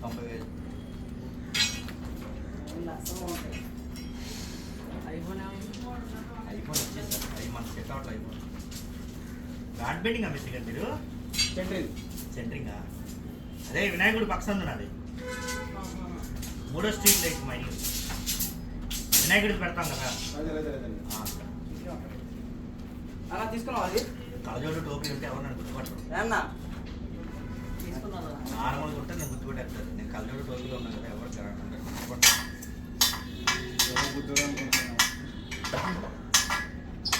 తొంభై వేలు లక్షలు ఉంటాయి ఐఫోన్ ఐఫోన్ వచ్చేసారు అవి మన సెట్ అవుట్ ఐఫోన్ బ్రాడ్ బెండింగ్ అమ్మేసి కదా సెంట్రింగ్ సెంటరింగ్ అదే వినాయకుడు పక్కన ఉన్నది మూడో స్ట్రీట్ లైట్ మా ఇల్లు వినాయకుడికి పెడతాం కదా అలా తీసుకున్నావు అది కళ్ళజోడు టోపీ ఉంటే ఎవరు నన్ను గుర్తుపట్టరు తీసుకున్నారా నార్మల్గా ఉంటే నేను గుర్తుపెట్టేస్తారు నేను కళ్ళజోడు టోపీలో ఉన్నాను కదా ఎవరు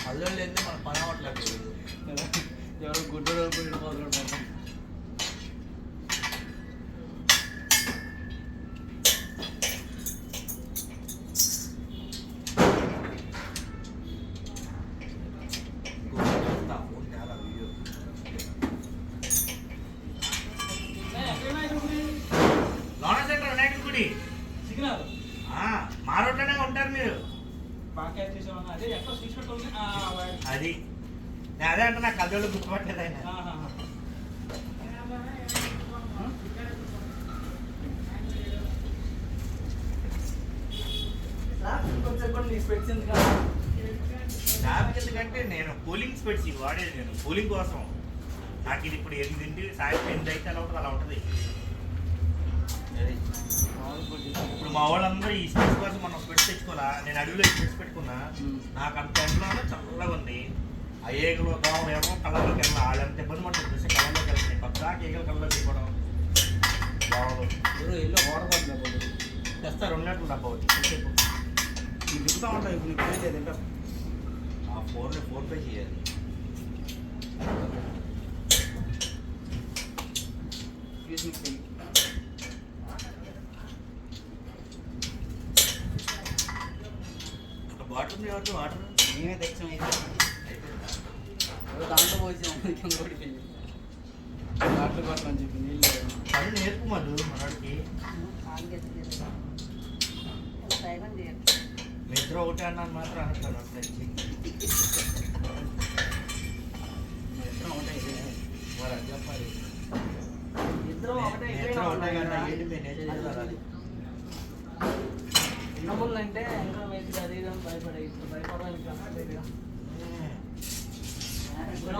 కళ్ళజోడు లేదు మన పని అవ్వట్లేదు. ఎవరు గుడ్డు పోతున్నాడు గుడి సిగ్నల్. ఆ, మా రోడ్లోనే ఉంటారు మీరు. అదే అది. నేను అదే అంటే నాకు కళ్ళజోడు గుర్తుపట్టలేదు ఆయన. ఎందుకంటే నేను కూలింగ్ స్పెట్స్ ఇవి వాడేది నేను. కూలింగ్ కోసం. నాకు ఇది ఇప్పుడు ఎనిమిదింటి సాయంత్రం ఎనిమిది అయితే అలా ఉంటుంది అలా ఉంటుంది. ఇప్పుడు మా వాళ్ళందరూ ఈ స్పెట్స్ కోసం మనం స్పెట్స్ తెచ్చుకోవాలా? నేను అడవిలో స్పెట్స్ పెట్టుకున్నా. నాకు అంత ఎండలో చల్లగా ఉంది. ఆ ఏగలు దోమ ఏమో కళ్ళలోకి వెళ్ళాలి. వాళ్ళు ఎంత ఇబ్బంది పడుతుంది చూస్తే కళ్ళలోకి వెళ్తున్నాయి పద్దాక ఏగలు కళ్ళలోకి వెళ్ళిపోవడం దోమలు ఓడబోతుంది తెస్తా రెండు గంటలు డబ్బా వచ్చి? నీకు దిగుతా ఉంటాయి. ఇప్పుడు నీకు చేయదు ఏంటో ఆ ఫోన్ ఫోన్ పే చేయాలి. యూజ్ మిక్స్ చెయ్యి ఒక కాబట్టి వాటర్ మేమే తెచ్చాం దాంట్లో పోసాం పడిపోయింది వాటర్ బాటిల్ అని చెప్పి నీళ్ళు పని నేర్పు మధు మనవాడికి ఇద్దరు ఒకటే అన్నాను మాత్రం అనుకోను ఎక్కడ ఉంటాయి మరి అది చెప్పాలి. ఇద్దరు ఒకటే ఇద్దరు ఒకటే కదా. ఏంటి మీరు చిన్నప్పుడు అంటే ఇంకా మీకు అది ఇది అని భయపడే ఇప్పుడు భయపడడానికి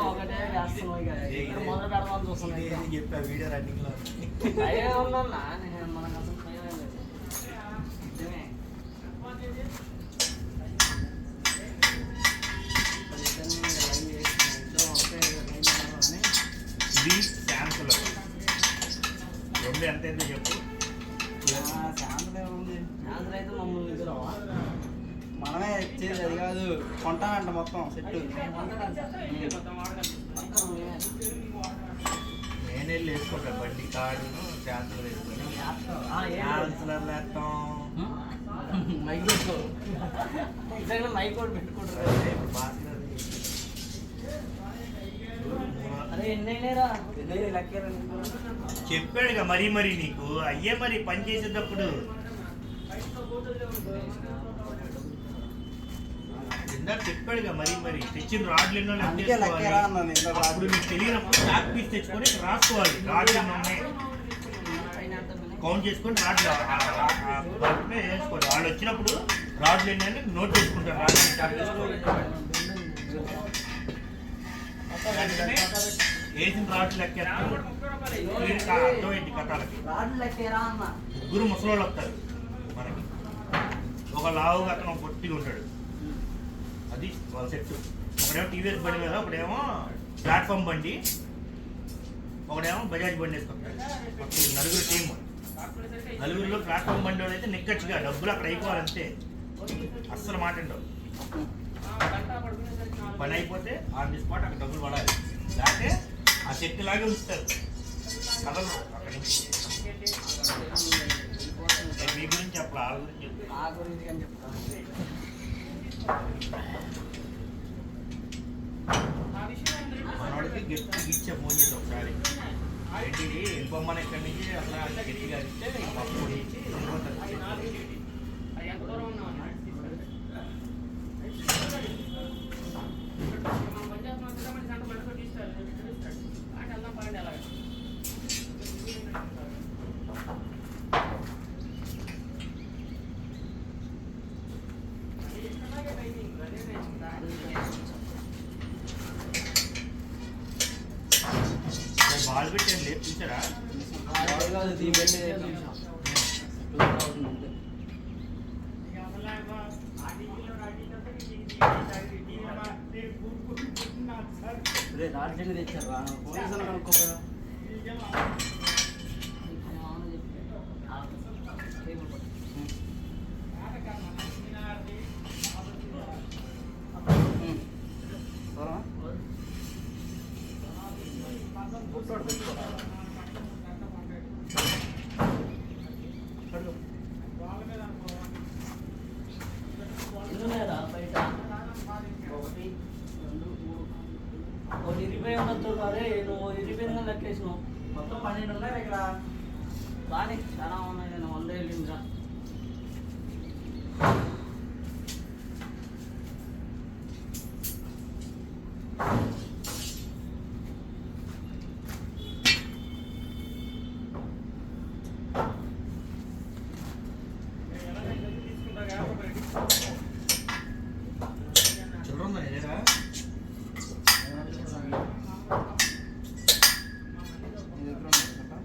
ఒకటే చేస్తున్నాం ఇక. ఇక్కడ మొదలు పెడదాం చూస్తున్నాం. చెప్పా వీడియో రన్నింగ్లో. భయం ఉందన్నా నేను మనకు అసలు భయం లేదు. నిజమే. ఇది శాంపుల్ రెండు ఎంత చెప్పు. అయితే మమ్మల్ని నిద్రవా మనమే చేసేది అది కాదు కొంటానంట మొత్తం సెట్. నేను వెళ్ళి వేసుకోక బండి కాడును శాంపుల్ వేసుకొని. డాన్సులర్ వేస్తాం. మైక్ పెట్టుకో. మైక్ కూడా పెట్టుకుంటారు అదే ఇప్పుడు భాస్కర్ అది. అరే ఎన్ని అయినాయిరా చెప్పాడుగా మరీ మరీ నీకు. అయ్యే మరి పని చేసేటప్పుడు. ఇందాక చెప్పాడుగా మరీ మరి తెచ్చిన రాడ్లు ఎన్నో. అప్పుడు నీకు తెలియనప్పుడు చాక్ పీస్ తెచ్చుకొని రాసుకోవాలి. రాడ్లు ఎన్ని ఉన్నాయి. కౌంట్ చేసుకొని రాడ్లు వేసుకోవాలి. వాళ్ళు వచ్చినప్పుడు రాడ్లు ఎన్ని నోట్ చేసుకుంటారు. రాడ్లు చాక్ చేసుకోవాలి వేసిన ముగ్గురు ముసలోళ్ళు వస్తారు మనకి. ఒక లావుగా అతను పొట్టిగా ఉంటాడు. అది వాళ్ళ సెట్. ఒకడేమో టీవీఎస్ బండి మీద ఒకడేమో ప్లాట్ఫామ్ బండి ఒకడేమో బజాజ్ బండి వేసుకుంటాడు. నలుగురు టీమ్. నలుగురిలో ప్లాట్ఫామ్ బండి అయితే నిక్కచ్చిగా డబ్బులు అక్కడ అయిపోవాలంతే. అస్సలు మాట ఉండవు. పని అయిపోతే ఆన్ ది స్పాట్ అక్కడ డబ్బులు పడాలి. లేకపోతే ఆ సెట్ లాగే ఉంచుతారు. కథలు అక్కడ నుంచి. మీ గురించి చెప్పాలి? వాళ్ళ గురించి చెప్పు. నా గురించి అని చెప్తాను. మనోడికి గట్టి ఇచ్చే ఫోన్ చేసి ఒకసారి. ఏంటిది? వెళ్ళిపోమ్మని ఇక్కడి నుంచి అట్లా గట్టిగా ఇస్తే పప్పు ఇచ్చి వెళ్ళిపోతారు నేను రాజ్యాంగ తెచ్చారు రా పోలీసులు కనుక్కోపోయా ఇరవై ఉన్నట్టు మరే నువ్వు ఇరవై లెక్కేసినావు. మొత్తం పన్నెండు ఉన్నాయి ఇక్కడ. బాగానే చాలా ఉన్నాయి నేను వంద వెళ్ళిందిరా చిల్లర ఉందా ఏదైనా నీ దగ్గర ఉంది కదా?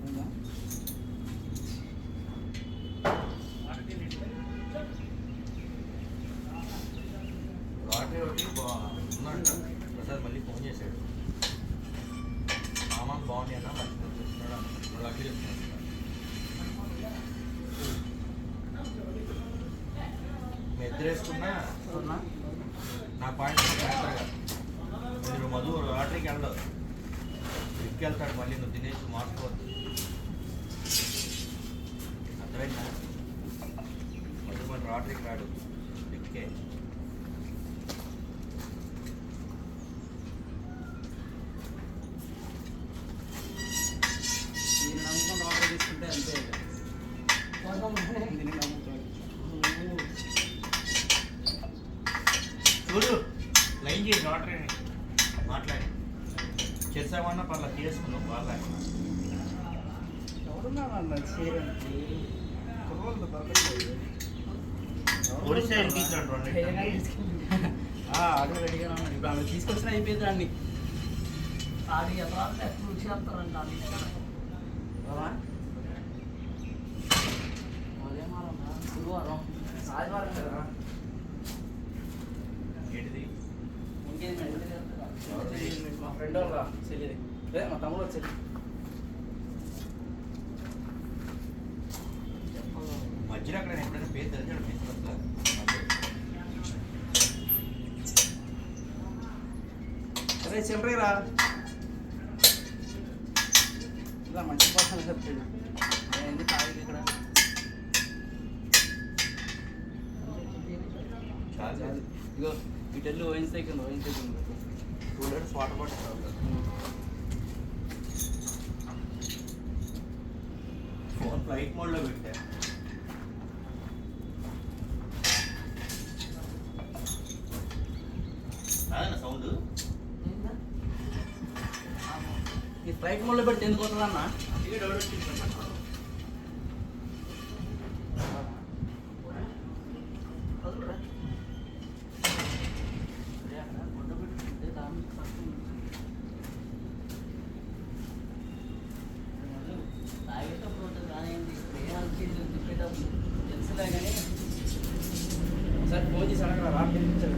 ఉందా? లాటరీ ఒకటి బా- ఉందంట ప్రసాద్ మళ్ళీ ఫోన్ చేశాడు సామాన్ బాగుంది అన్న మంచిగా చూస్తున్నాడు అన్న లక్కీ చెప్తున్నాడు మీ ఇద్దరు వేసుకున్నా అవునా? నా పాయింట్ మీరు మధు లాటరీకి వెళ్ళడు ట్రిప్కి వెళ్తాడు మళ్ళీ నువ్వు తినేసి మార్చుకోవద్దు. అర్థమైందా? మధు మన లాటరీకి రాడు. ట్రిప్కే దీన్ని నమ్ముకొని ఆర్డర్ తీసుకుంటే అంతే ఇక. దీన్ని నమ్ముతాడు చూడు లైన్ చేసి లాటరీ మాట్లాడి చేసామన్నా పర్లేదు తీసుకున్నావు బాగా ఎవరున్నారు అన్న చేయడానికి కుర్రోళ్ళు దొరకట్లేదు. ఒడిశా రెడీగా ఉన్నాడు. ఇప్పుడు ఆమె తీసుకొచ్చిన అయిపోయింది దాన్ని. ఆడి ఎకరాలు ఎప్పుడు చేస్తారంట గురువారం. ఆదివారం కదా? ఏంటిది? ఎంగేజ్మెంట్ మా ఫ్రెండ్ వాళ్ళ చెల్లిది. మా తమ్ముడు వచ్చేది రే. చిల్లరేరా ఇలా మంచి కోసం చెప్తాడు ఏంది తాగి ఇక్కడ? చాలు. ఇగో ఓయిన్స్ దగ్గర two litres water bottle phone flight మోడ్లో పెట్టా సౌండ్ ఈ బట్టి ఎందుకు వస్తుందన్నా అందుకే డౌట్ వచ్చింది సార్ ఫోన్ చేసి అడగరా రాట్ తెప్పించాడు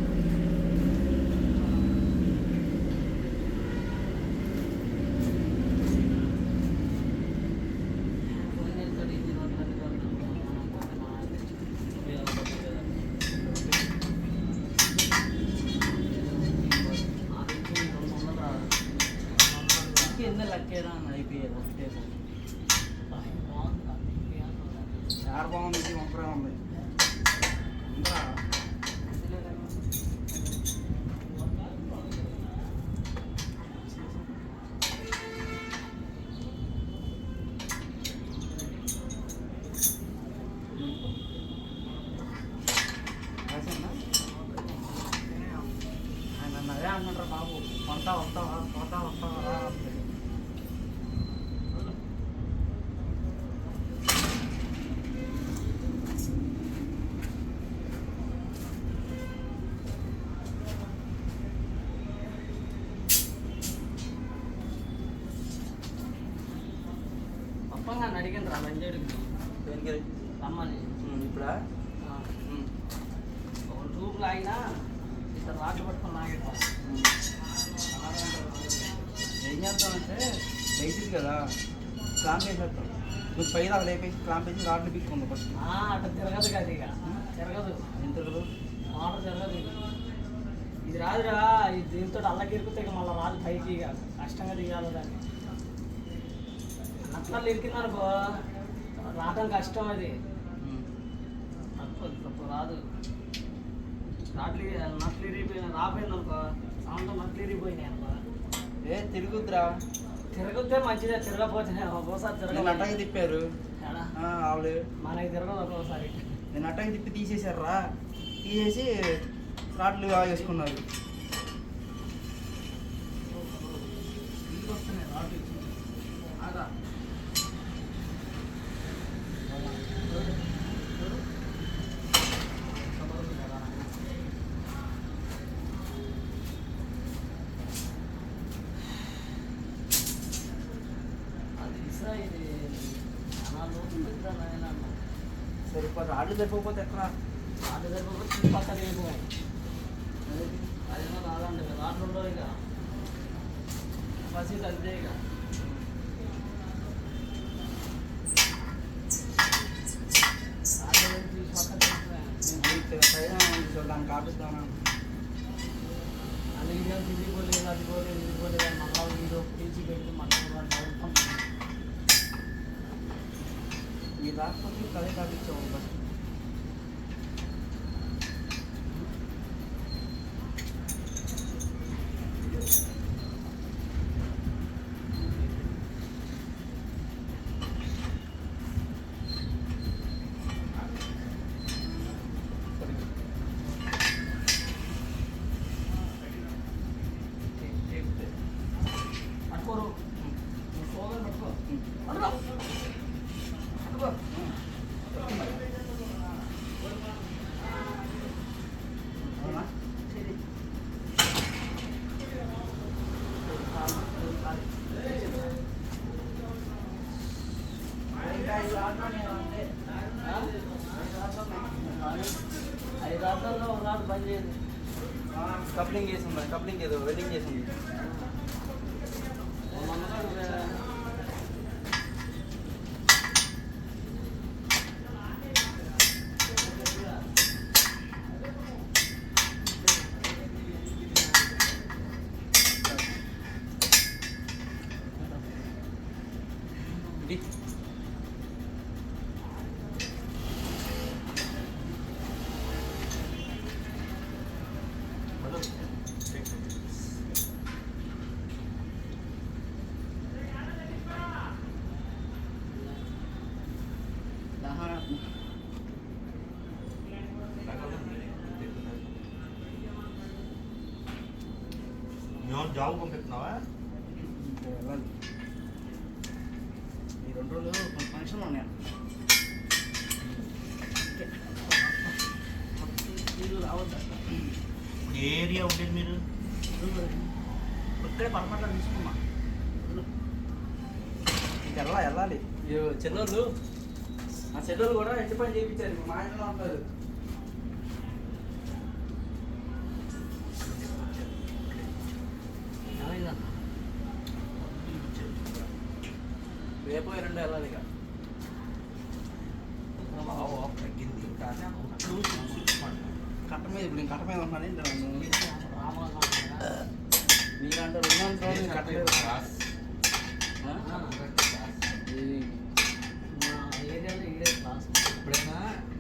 కింద లక్కేరా అన్న అయిపోయేది ఒకటే చార్ బాగుంది ఇది మొక్కరే ఉంది ఉందా? పప్పంగా అడిగిన రా? రమ్మని. ఇప్పుడా? ఒక ట్యూబ్ లాగినా ఇద్దరు రాట్లు పట్టుకొని ఉమ్. ఏం చేస్తామంటే వేసింది కదా క్లాంప్ వేసేస్తాం. నువ్వు పై దాకా లేపేసి క్లాంప్ వేసి రాడ్లు పిక్కుంది ఫస్ట్. అట్లా తిరగదు కదా ఇక. తిరగదు. ఎంత కదా మోటార్ తిరగదు ఇది. రాదురా ఇది దీంతో అల్లకిరికితే ఇక మళ్ళీ రాదు పైకి ఇక కష్టంగా దిగాలి దాన్ని నట్లలో ఇరికిందనుకో రావడం కష్టం అది. తప్పు తప్పు రాదు. రాట్లు నట్లు ఇరిగిపోయిన రాపోయింది అనుకో. సౌండ్ నట్లు ఇరిగిపోయినాయి అనుకో. ఏ తిరుగుద్దురా. తిరగతే మంచిదే తిరగపోతే ఒక్కోసారి అట్టకి తిరగదు తిప్పారు. ఆవిడ మనకి తిరగదు ఒక్కోసారి. నేను అట్టకి తిప్పి తీసేశారా తీసేసి రాడ్లు వేసుకున్నారు చాలా లోతు పెద్ద నాయన అన్న. సరిపోతే రాడ్లు సరిపోతే ఎక్కడ రాళ్ళు సరిపోతే చుట్టుపక్కల ఏమో అది రాదండి రాళ్ళు ఉండవు ఇక మసీద్ అంతే ఇక రాళ్ళు తీసి పక్కన పెట్టినా. దానికి ఆపిస్తాను అది ఇది ఇది పోలేదు అది పోలేదు ఇది పోలేదు అని మళ్ళా వీడియో తీసి పెట్టి మళ్ళీ ఈ రాకపోతే కదే కాపించావు ఫస్ట్ పట్టుకోరు నువ్వు సోదరు పట్టుకో పట్టుకో పట్టుకో అవునా సరే. ఐదు రాత్రుల్లో ఒక రాత్రి బంద్ చేయదు కప్లింగ్ చేసి ఉంది కప్లింగ్ ఏదో వెల్డింగ్ చేసి నువ్వు జాబ్ పంపిస్తున్నావా? వెళ్ళాలి ఈ రెండు రోజులు కొన్ని ఫంక్షన్లు ఉన్నాయి. ఇప్పుడు ఏ ఏరియా ఉండేది మీరు? ఇక్కడే పరపట్ల తీసుకున్నా. వెళ్ళాలి. ఇయ్యో, చెల్లోళ్ళు మా చెల్లోళ్ళు కూడా ఇంటి పని చేయించారు. మా ఇంట్లో ఉంటారు రేపు రెండు వెళ్ళాలి ఇక. తగ్గింది. కానీ కట్ట మీద ఇప్పుడు నేను కట్ట మీద ఉన్నాను? మీరంటే రెండు రోజులు కట్ట మీద ఎప్పుడైనా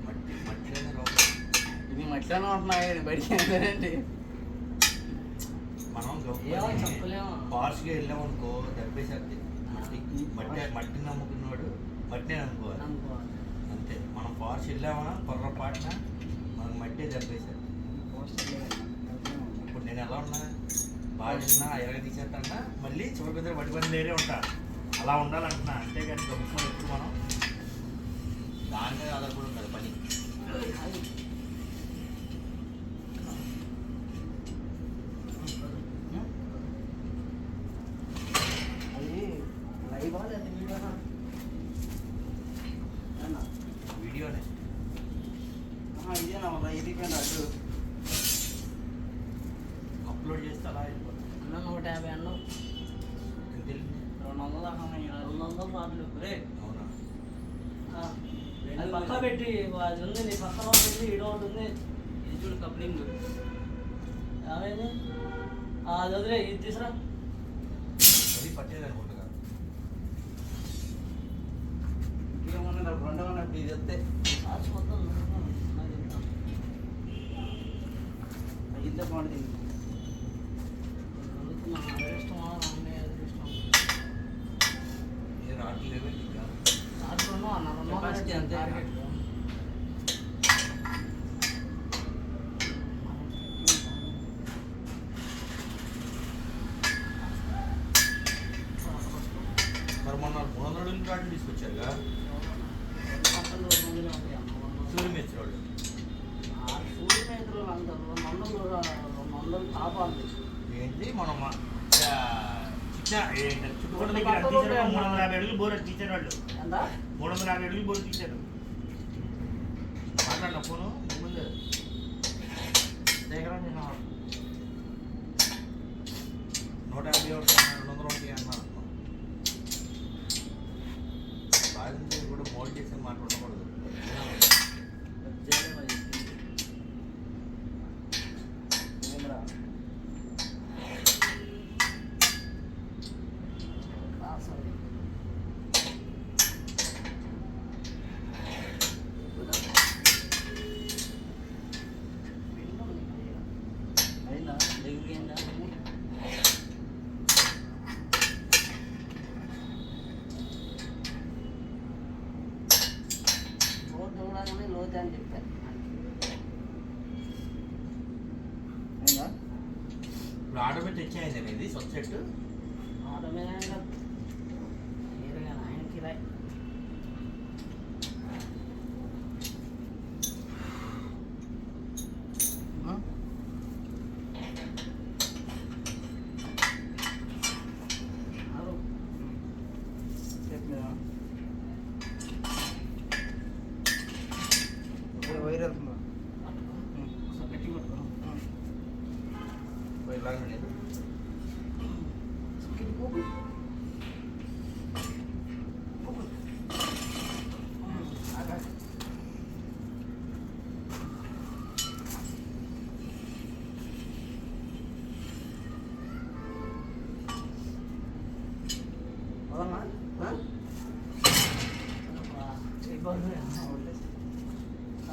మట్టి మట్టిలోనే రావు ఇది మట్టిలోనే ఉంటున్నాయి బయటికి ఏంటంటే మనం. పార్ష్గా వెళ్ళామనుకో దెబ్బేసేద్ది. మట్టి మట్టి మట్టి నమ్ముకున్నాడు మట్టినే నమ్ముకోవాలి. అంతే. మనం పార్ష్ వెళ్ళామా పొర్రపాటున మనకు మట్టే దెబ్బేసేది ఇప్పుడు నేను ఎలా ఉన్నా బాగా ఇరగ తీసేస్తానా మళ్ళీ చివరి పెద్ద పడి పని లేరే ఉంటా. అలా ఉండాలంటున్నా. అంతేగాని గొప్ప ఎప్పుడు మనం దాని మీద ఆధారపడి ఉంటుంది పని. అది ఉంది నీ పక్కన ఈడో ఒకటి ఉంది. ఇది చూడు కప్లింగ్. ఏమైంది? అది వదిలే ఇది తీసురా. అది పట్టేది అనుకుంటుగా ఇంకేమన్నా నాకు రెండు ఉన్నప్పుడు ఇది వస్తే. మొత్తం. అయ్యిందే బాగుంటుంది అడుగుతున్నా, నా అదృష్టమా, రామయ్య అదృష్టమా? ఏ రావట్లేవు ఇంకా రాత్రులు అన్న రెండు వందలు Capacity అంతే. టార్గెట్. మరి మొన్న మూడు వందల అడుగులు రాట్లు తీసుకొచ్చారుగా పక్కన రెండు వందలు ఉంటాయి అన్న, రెండు వందలు. సూర్య మిత్రుడు ఆ సూర్య మేకలు అంటారు రెండు వందలు రెండు వందలు కాపాలి ఏంటి మనం చుట్టుపక్కల మూడు వందల యాభై అడుగులు బోర్ అది తీశారు వాళ్ళు. ఎంత? మూడు వందల యాభై అడుగులు బోర్ తీశారు మాట్లాడిన ఫోను? ముందు. దగ్గర నూట యాభై ఒకటి అన్నా, రెండు వందల ఒకటి అన్నా బాగుంది కూడా మోల్డ్ చేసి మాట్లాడకూడదు క్లాస్ అది. పిండి ఉంది కొద్దిగా. అయినా దగ్గరికి ఏంటా లోతు చూడగానే లోతు అని చెప్పారు అయినా ఇప్పుడు ఆర్డర్ పెట్టి తెచ్చాయింది ఇది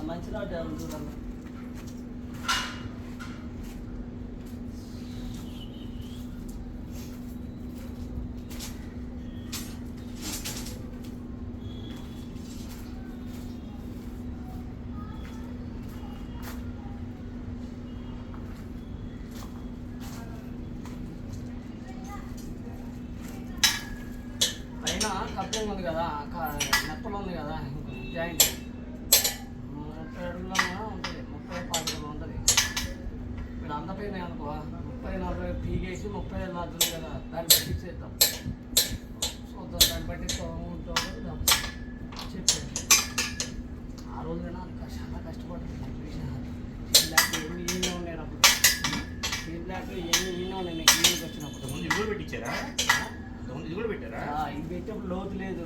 మంచి నాటు ఎవరు చూడండి కప్పింగ్ ఉంది కదా. దాన్ని బట్టి చేద్దాం. చూద్దాం దాన్ని బట్టి ఉంటుందో చెప్పాను ఆ రోజు నాకు చాలా కష్టపడ్డాను. బ్లాక్ ఎన్ని ఈయన ఉన్నాయి అప్పుడు. బ్లాక్ ఎన్ని ఈయన ఉన్నాయి నీకు? ఈయనకి వచ్చినప్పుడు. ముందు ఇది కూడా పెట్టించారా? ఇది కూడా పెట్టారా? ఇది పెట్టేప్పుడు లోతు లేదు.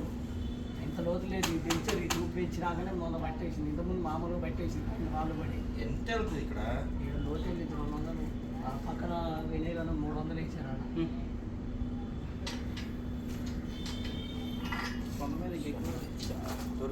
ఇంత లోతు లేదు. ఇది పెంచారు. ఇది చూపించినాకనే మొన్న పట్టేసింది. ఇంతకుముందు మామూలుగా పట్టేసింది. అన్ని వాళ్ళు పడి. ఎంత వెళ్తుంది ఇక్కడ? లోతు వెళ్ళి రెండు వందలు. పక్కన వెనీలను మూడు వందలు ఇచ్చారు. তোর